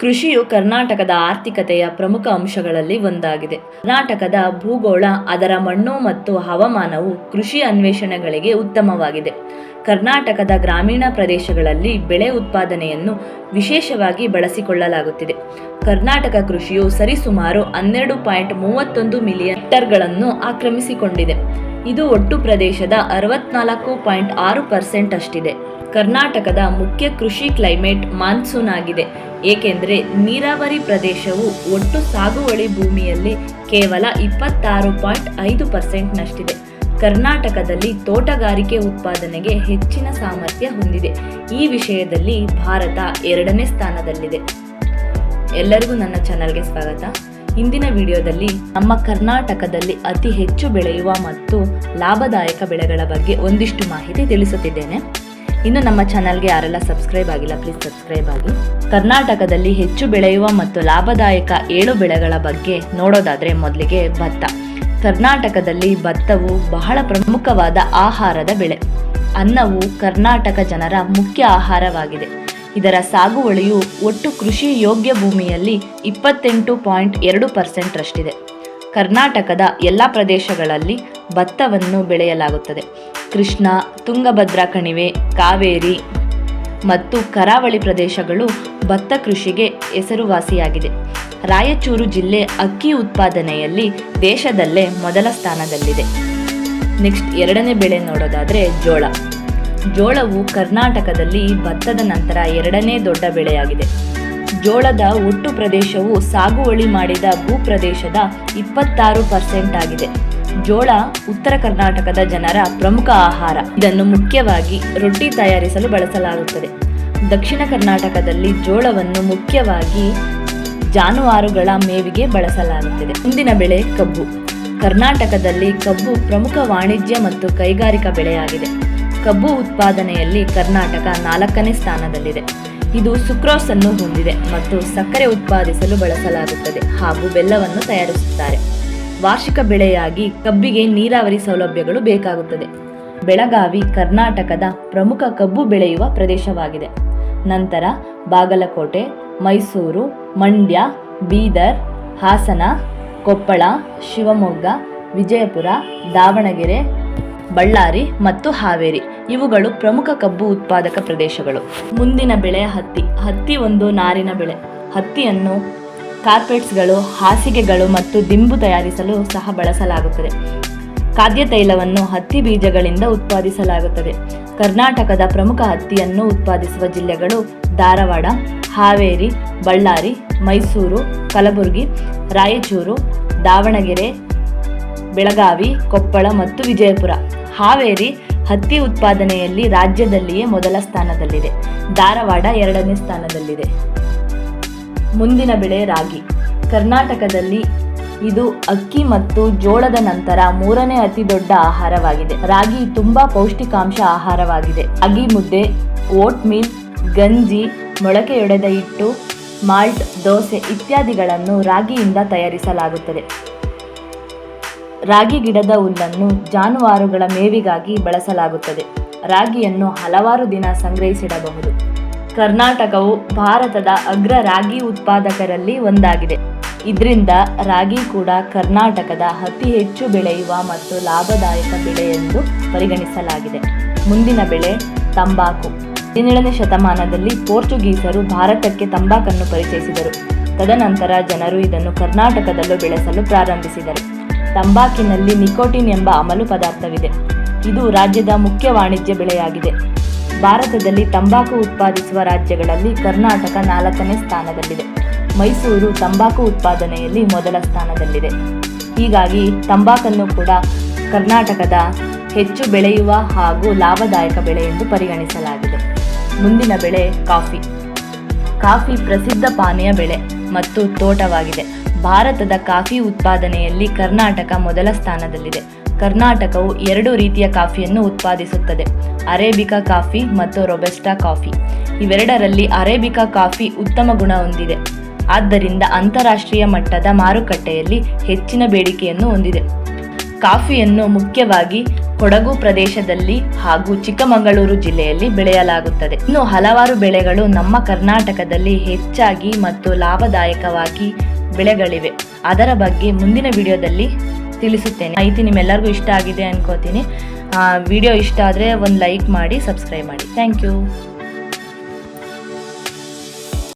ಕೃಷಿಯು ಕರ್ನಾಟಕದ ಆರ್ಥಿಕತೆಯ ಪ್ರಮುಖ ಅಂಶಗಳಲ್ಲಿ ಒಂದಾಗಿದೆ. ಕರ್ನಾಟಕದ ಭೂಗೋಳ, ಅದರ ಮಣ್ಣು ಮತ್ತು ಹವಾಮಾನವು ಕೃಷಿ ಅನ್ವೇಷಣೆಗಳಿಗೆ ಉತ್ತಮವಾಗಿದೆ. ಕರ್ನಾಟಕದ ಗ್ರಾಮೀಣ ಪ್ರದೇಶಗಳಲ್ಲಿ ಬೆಳೆ ಉತ್ಪಾದನೆಯನ್ನು ವಿಶೇಷವಾಗಿ ಬಳಸಿಕೊಳ್ಳಲಾಗುತ್ತಿದೆ. ಕರ್ನಾಟಕ ಕೃಷಿಯು ಸರಿಸುಮಾರು ಹನ್ನೆರಡು ಪಾಯಿಂಟ್ ಮೂವತ್ತೊಂದು ಮಿಲಿಯನ್ ಹೆಕ್ಟರ್ಗಳನ್ನು ಆಕ್ರಮಿಸಿಕೊಂಡಿದೆ. ಇದು ಒಟ್ಟು ಪ್ರದೇಶದ ಅರವತ್ನಾಲ್ಕು ಪಾಯಿಂಟ್ ಆರು ಪರ್ಸೆಂಟ್ ಅಷ್ಟಿದೆ. ಕರ್ನಾಟಕದ ಮುಖ್ಯ ಕೃಷಿ ಕ್ಲೈಮೇಟ್ ಮಾನ್ಸೂನ್ ಆಗಿದೆ. ಏಕೆಂದರೆ ನೀರಾವರಿ ಪ್ರದೇಶವು ಒಟ್ಟು ಸಾಗುವಳಿ ಭೂಮಿಯಲ್ಲಿ ಕೇವಲ ಇಪ್ಪತ್ತಾರು ಪಾಯಿಂಟ್ ಐದು ಪರ್ಸೆಂಟ್ನಷ್ಟಿದೆ ಕರ್ನಾಟಕದಲ್ಲಿ ತೋಟಗಾರಿಕೆ ಉತ್ಪಾದನೆಗೆ ಹೆಚ್ಚಿನ ಸಾಮರ್ಥ್ಯ ಹೊಂದಿದೆ. ಈ ವಿಷಯದಲ್ಲಿ ಭಾರತ ಎರಡನೇ ಸ್ಥಾನದಲ್ಲಿದೆ. ಎಲ್ಲರಿಗೂ ನನ್ನ ಚಾನಲ್ಗೆ ಸ್ವಾಗತ. ಇಂದಿನ ವಿಡಿಯೋದಲ್ಲಿ ನಮ್ಮ ಕರ್ನಾಟಕದಲ್ಲಿ ಅತಿ ಹೆಚ್ಚು ಬೆಳೆಯುವ ಮತ್ತು ಲಾಭದಾಯಕ ಬೆಳೆಗಳ ಬಗ್ಗೆ ಒಂದಿಷ್ಟು ಮಾಹಿತಿ ತಿಳಿಸುತ್ತಿದ್ದೇನೆ. ಇನ್ನು ನಮ್ಮ ಚಾನಲ್ಗೆ ಯಾರೆಲ್ಲ ಸಬ್ಸ್ಕ್ರೈಬ್ ಆಗಿಲ್ಲ ಪ್ಲೀಸ್ ಸಬ್ಸ್ಕ್ರೈಬ್ ಆಗಿ. ಕರ್ನಾಟಕದಲ್ಲಿ ಹೆಚ್ಚು ಬೆಳೆಯುವ ಮತ್ತು ಲಾಭದಾಯಕ ಏಳು ಬೆಳೆಗಳ ಬಗ್ಗೆ ನೋಡೋದಾದರೆ ಮೊದಲಿಗೆ ಭತ್ತ. ಕರ್ನಾಟಕದಲ್ಲಿ ಭತ್ತವು ಬಹಳ ಪ್ರಮುಖವಾದ ಆಹಾರದ ಬೆಳೆ. ಅನ್ನವು ಕರ್ನಾಟಕ ಜನರ ಮುಖ್ಯ ಆಹಾರವಾಗಿದೆ. ಇದರ ಸಾಗುವಳಿಯು ಒಟ್ಟು ಕೃಷಿ ಯೋಗ್ಯ ಭೂಮಿಯಲ್ಲಿ ಇಪ್ಪತ್ತೆಂಟು ಪಾಯಿಂಟ್ ಎರಡು ಪರ್ಸೆಂಟ್ ರಷ್ಟಿದೆ. ಕರ್ನಾಟಕದ ಎಲ್ಲ ಪ್ರದೇಶಗಳಲ್ಲಿ ಭತ್ತವನ್ನು ಬೆಳೆಯಲಾಗುತ್ತದೆ. ಕೃಷ್ಣ, ತುಂಗಭದ್ರಾ ಕಣಿವೆ, ಕಾವೇರಿ ಮತ್ತು ಕರಾವಳಿ ಪ್ರದೇಶಗಳು ಭತ್ತ ಕೃಷಿಗೆ ಹೆಸರುವಾಸಿಯಾಗಿದೆ. ರಾಯಚೂರು ಜಿಲ್ಲೆ ಅಕ್ಕಿ ಉತ್ಪಾದನೆಯಲ್ಲಿ ದೇಶದಲ್ಲೇ ಮೊದಲ ಸ್ಥಾನದಲ್ಲಿದೆ. ನೆಕ್ಸ್ಟ್ ಎರಡನೇ ಬೆಳೆ ನೋಡೋದಾದರೆ ಜೋಳ. ಜೋಳವು ಕರ್ನಾಟಕದಲ್ಲಿ ಭತ್ತದ ನಂತರ ಎರಡನೇ ದೊಡ್ಡ ಬೆಳೆಯಾಗಿದೆ. ಜೋಳದ ಒಟ್ಟು ಪ್ರದೇಶವು ಸಾಗುವಳಿ ಮಾಡಿದ ಭೂಪ್ರದೇಶದ ಇಪ್ಪತ್ತಾರು ಪರ್ಸೆಂಟ್ ಆಗಿದೆ. ಜೋಳ, ಉತ್ತರ ಕರ್ನಾಟಕದ ಜನರ ಪ್ರಮುಖ ಆಹಾರ. ಇದನ್ನು ಮುಖ್ಯವಾಗಿ ರೊಟ್ಟಿ ತಯಾರಿಸಲು ಬಳಸಲಾಗುತ್ತದೆ. ದಕ್ಷಿಣ ಕರ್ನಾಟಕದಲ್ಲಿ ಜೋಳವನ್ನು ಮುಖ್ಯವಾಗಿ ಜಾನುವಾರುಗಳ ಮೇವಿಗೆ ಬಳಸಲಾಗುತ್ತದೆ. ಮುಂದಿನ ಬೆಳೆ ಕಬ್ಬು. ಕರ್ನಾಟಕದಲ್ಲಿ ಕಬ್ಬು ಪ್ರಮುಖ ವಾಣಿಜ್ಯ ಮತ್ತು ಕೈಗಾರಿಕಾ ಬೆಳೆಯಾಗಿದೆ. ಕಬ್ಬು ಉತ್ಪಾದನೆಯಲ್ಲಿ ಕರ್ನಾಟಕ ನಾಲ್ಕನೇ ಸ್ಥಾನದಲ್ಲಿದೆ. ಇದು ಸುಕ್ರೋಸ್ ಅನ್ನು ಹೊಂದಿದೆ ಮತ್ತು ಸಕ್ಕರೆ ಉತ್ಪಾದಿಸಲು ಬಳಸಲಾಗುತ್ತದೆ ಹಾಗೂ ಬೆಲ್ಲವನ್ನು ತಯಾರಿಸುತ್ತಾರೆ. ವಾರ್ಷಿಕ ಬೆಳೆಯಾಗಿ ಕಬ್ಬಿಗೆ ನೀರಾವರಿ ಸೌಲಭ್ಯಗಳು ಬೇಕಾಗುತ್ತದೆ. ಬೆಳಗಾವಿ, ಕರ್ನಾಟಕದ ಪ್ರಮುಖ ಕಬ್ಬು ಬೆಳೆಯುವ ಪ್ರದೇಶವಾಗಿದೆ. ನಂತರ ಬಾಗಲಕೋಟೆ, ಮೈಸೂರು, ಮಂಡ್ಯ, ಬೀದರ್, ಹಾಸನ, ಕೊಪ್ಪಳ, ಶಿವಮೊಗ್ಗ, ವಿಜಯಪುರ, ದಾವಣಗೆರೆ, ಬಳ್ಳಾರಿ ಮತ್ತು ಹಾವೇರಿ. ಇವುಗಳು ಪ್ರಮುಖ ಕಬ್ಬು ಉತ್ಪಾದಕ ಪ್ರದೇಶಗಳು. ಮುಂದಿನ ಬೆಳೆ ಹತ್ತಿ. ಹತ್ತಿ ಒಂದು ನಾರಿನ ಬೆಳೆ. ಹತ್ತಿಯನ್ನು ಕಾರ್ಪೆಟ್ಸ್ಗಳು, ಹಾಸಿಗೆಗಳು ಮತ್ತು ದಿಂಬು ತಯಾರಿಸಲು ಸಹ ಬಳಸಲಾಗುತ್ತದೆ. ಖಾದ್ಯ ತೈಲವನ್ನು ಹತ್ತಿ ಬೀಜಗಳಿಂದ ಉತ್ಪಾದಿಸಲಾಗುತ್ತದೆ. ಕರ್ನಾಟಕದ ಪ್ರಮುಖ ಹತ್ತಿಯನ್ನು ಉತ್ಪಾದಿಸುವ ಜಿಲ್ಲೆಗಳು ಧಾರವಾಡ, ಹಾವೇರಿ, ಬಳ್ಳಾರಿ, ಮೈಸೂರು, ಕಲಬುರಗಿ, ರಾಯಚೂರು, ದಾವಣಗೆರೆ, ಬೆಳಗಾವಿ, ಕೊಪ್ಪಳ ಮತ್ತು ವಿಜಯಪುರ. ಹಾವೇರಿ ಹತ್ತಿ ಉತ್ಪಾದನೆಯಲ್ಲಿ ರಾಜ್ಯದಲ್ಲಿಯೇ ಮೊದಲ ಸ್ಥಾನದಲ್ಲಿದೆ. ಧಾರವಾಡ ಎರಡನೇ ಸ್ಥಾನದಲ್ಲಿದೆ. ಮುಂದಿನ ಬೆಳೆ ರಾಗಿ. ಕರ್ನಾಟಕದಲ್ಲಿ ಇದು ಅಕ್ಕಿ ಮತ್ತು ಜೋಳದ ನಂತರ ಮೂರನೇ ಅತಿ ದೊಡ್ಡ ಆಹಾರವಾಗಿದೆ. ರಾಗಿ ತುಂಬಾ ಪೌಷ್ಟಿಕಾಂಶ ಆಹಾರವಾಗಿದೆ. ಅಗಿ ಮುದ್ದೆ ಓಟ್ ಮೀಲ್ ಗಂಜಿ, ಮೊಳಕೆಯೊಡೆದ ಹಿಟ್ಟು, ಮಾಲ್ಟ್, ದೋಸೆ ಇತ್ಯಾದಿಗಳನ್ನು ರಾಗಿಯಿಂದ ತಯಾರಿಸಲಾಗುತ್ತದೆ. ರಾಗಿ ಗಿಡದ ಹುಲ್ಲನ್ನು ಜಾನುವಾರುಗಳ ಮೇವಿಗಾಗಿ ಬಳಸಲಾಗುತ್ತದೆ. ರಾಗಿಯನ್ನು ಹಲವಾರು ದಿನ ಸಂಗ್ರಹಿಸಿಡಬಹುದು. ಕರ್ನಾಟಕವು ಭಾರತದ ಅಗ್ರ ರಾಗಿ ಉತ್ಪಾದಕರಲ್ಲಿ ಒಂದಾಗಿದೆ. ಇದರಿಂದ ರಾಗಿ ಕೂಡ ಕರ್ನಾಟಕದ ಅತಿ ಹೆಚ್ಚು ಬೆಳೆಯುವ ಮತ್ತು ಲಾಭದಾಯಕ ಬೆಳೆ ಎಂದು ಪರಿಗಣಿಸಲಾಗಿದೆ. ಮುಂದಿನ ಬೆಳೆ ತಂಬಾಕು. ಹದಿನೇಳನೇ ಶತಮಾನದಲ್ಲಿ ಪೋರ್ಚುಗೀಸರು ಭಾರತಕ್ಕೆ ತಂಬಾಕನ್ನು ಪರಿಚಯಿಸಿದರು. ತದನಂತರ ಜನರು ಇದನ್ನು ಕರ್ನಾಟಕದಲ್ಲೂ ಬೆಳೆಸಲು ಪ್ರಾರಂಭಿಸಿದರು. ತಂಬಾಕಿನಲ್ಲಿ ನಿಕೋಟಿನ್ ಎಂಬ ಅಮಲು ಪದಾರ್ಥವಿದೆ. ಇದು ರಾಜ್ಯದ ಮುಖ್ಯ ವಾಣಿಜ್ಯ ಬೆಳೆಯಾಗಿದೆ. ಭಾರತದಲ್ಲಿ ತಂಬಾಕು ಉತ್ಪಾದಿಸುವ ರಾಜ್ಯಗಳಲ್ಲಿ ಕರ್ನಾಟಕ ನಾಲ್ಕನೇ ಸ್ಥಾನದಲ್ಲಿದೆ. ಮೈಸೂರು ತಂಬಾಕು ಉತ್ಪಾದನೆಯಲ್ಲಿ ಮೊದಲ ಸ್ಥಾನದಲ್ಲಿದೆ. ಹೀಗಾಗಿ ತಂಬಾಕನ್ನು ಕೂಡ ಕರ್ನಾಟಕದ ಹೆಚ್ಚು ಬೆಳೆಯುವ ಹಾಗೂ ಲಾಭದಾಯಕ ಬೆಳೆ ಎಂದು ಪರಿಗಣಿಸಲಾಗಿದೆ. ಮುಂದಿನ ಬೆಳೆ ಕಾಫಿ. ಕಾಫಿ ಪ್ರಸಿದ್ಧ ಪಾನೀಯ ಬೆಳೆ ಮತ್ತು ತೋಟವಾಗಿದೆ. ಭಾರತದ ಕಾಫಿ ಉತ್ಪಾದನೆಯಲ್ಲಿ ಕರ್ನಾಟಕ ಮೊದಲ ಸ್ಥಾನದಲ್ಲಿದೆ. ಕರ್ನಾಟಕವು ಎರಡು ರೀತಿಯ ಕಾಫಿಯನ್ನು ಉತ್ಪಾದಿಸುತ್ತದೆ. ಅರೇಬಿಕಾ ಕಾಫಿ ಮತ್ತು ರೊಬೆಸ್ಟಾ ಕಾಫಿ. ಇವೆರಡರಲ್ಲಿ ಅರೇಬಿಕಾ ಕಾಫಿ ಉತ್ತಮ ಗುಣ ಹೊಂದಿದೆ. ಆದ್ದರಿಂದ ಅಂತಾರಾಷ್ಟ್ರೀಯ ಮಟ್ಟದ ಮಾರುಕಟ್ಟೆಯಲ್ಲಿ ಹೆಚ್ಚಿನ ಬೇಡಿಕೆಯನ್ನು ಹೊಂದಿದೆ. ಕಾಫಿಯನ್ನು ಮುಖ್ಯವಾಗಿ ಕೊಡಗು ಪ್ರದೇಶದಲ್ಲಿ ಹಾಗೂ ಚಿಕ್ಕಮಗಳೂರು ಜಿಲ್ಲೆಯಲ್ಲಿ ಬೆಳೆಯಲಾಗುತ್ತದೆ. ಇನ್ನು ಹಲವಾರು ಬೆಳೆಗಳು ನಮ್ಮ ಕರ್ನಾಟಕದಲ್ಲಿ ಹೆಚ್ಚಾಗಿ ಮತ್ತು ಲಾಭದಾಯಕವಾಗಿ ಬೆಳೆಗಳಿವೆ. ಅದರ ಬಗ್ಗೆ ಮುಂದಿನ ವಿಡಿಯೋದಲ್ಲಿ ತಿಳಿಸುತ್ತೇನೆ. ಮಾಹಿತಿ ನಿಮ್ಮೆಲ್ಲರಿಗೂ ಇಷ್ಟ ಆಗಿದೆ ಅನ್ಕೋತೀನಿ. ವಿಡಿಯೋ ಇಷ್ಟ ಆದರೆ ಒಂದು ಲೈಕ್ ಮಾಡಿ ಸಬ್ಸ್ಕ್ರೈಬ್ ಮಾಡಿ. Thank you